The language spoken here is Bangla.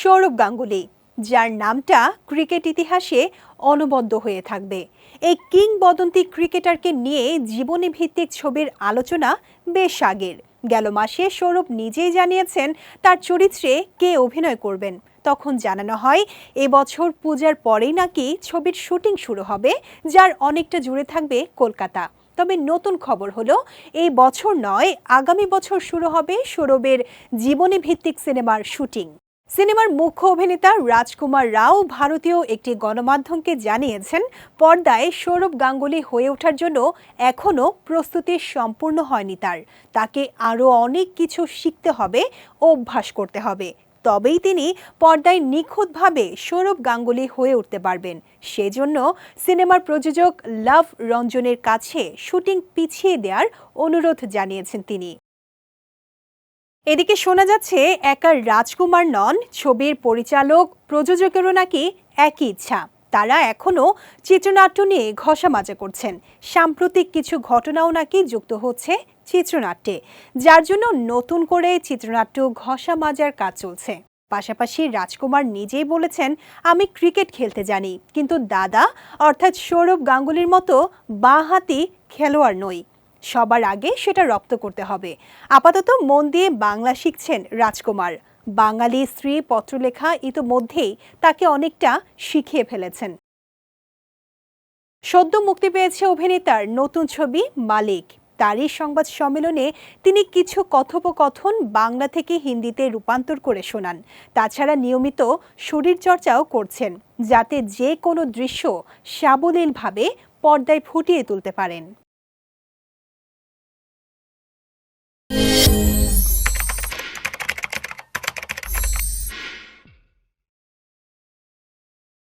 সৌরভ গাঙ্গুলি, যার নামটা ক্রিকেট ইতিহাসে অনবদ্য হয়ে থাকবে। এই কিংবদন্তি ক্রিকেটারকে নিয়ে জীবনী ভিত্তিক ছবির আলোচনা বেশ আগের। গেল মাসে সৌরভ নিজেই জানিয়েছেন তার চরিত্রে কে অভিনয় করবেন। তখন জানানো হয় এবছর পূজার পরেই নাকি ছবির শুটিং শুরু হবে, যার অনেকটা জুড়ে থাকবে কলকাতা। তবে নতুন খবর হলো, এই বছর নয়, আগামী বছর শুরু হবে সৌরভের জীবনী ভিত্তিক সিনেমার শুটিং। সিনেমার মুখ্য অভিনেতা রাজকুমার রাও ভারতীয় একটি গণমাধ্যমকে জানিয়েছেন, পর্দায় সৌরভ গাঙ্গুলি হয়ে ওঠার জন্য এখনও প্রস্তুতি সম্পূর্ণ হয়নি তার। তাকে আরও অনেক কিছু শিখতে হবে, অভ্যাস করতে হবে। তবেই তিনি পর্দায় নিখুঁতভাবে সৌরভ গাঙ্গুলি হয়ে উঠতে পারবেন। সেজন্য সিনেমার প্রযোজক লাভ রঞ্জনের কাছে শুটিং পিছিয়ে দেওয়ার অনুরোধ জানিয়েছেন তিনি। এদিকে শোনা যাচ্ছে, একা রাজকুমার নন, ছবির পরিচালক, প্রযোজকেরও নাকি একই ইচ্ছা। তারা এখনও চিত্রনাট্য নিয়ে ঘষা মাজা করছেন। সাম্প্রতিক কিছু ঘটনাও নাকি যুক্ত হচ্ছে চিত্রনাট্যে, যার জন্য নতুন করে চিত্রনাট্য ঘষা মাজার কাজ চলছে। পাশাপাশি রাজকুমার নিজেই বলেছেন, আমি ক্রিকেট খেলতে জানি, কিন্তু দাদা, অর্থাৎ সৌরভ গাঙ্গুলির মতো বাঁহাতি খেলোয়াড় নই। সবার আগে সেটা রপ্ত করতে হবে। আপাতত মন দিয়ে বাংলা শিখছেন রাজকুমার। বাঙালি স্ত্রী পত্রলেখা ইতোমধ্যেই তাকে অনেকটা শিখিয়ে ফেলেছেন। সদ্য মুক্তি পেয়েছে অভিনেতার নতুন ছবি মালিক। তারই সংবাদ সম্মেলনে তিনি কিছু কথোপকথন বাংলা থেকে হিন্দিতে রূপান্তর করে শোনান। তাছাড়া নিয়মিত শরীরচর্চাও করছেন, যাতে যে কোনো দৃশ্য সাবলীলভাবে পর্দায় ফুটিয়ে তুলতে পারেন।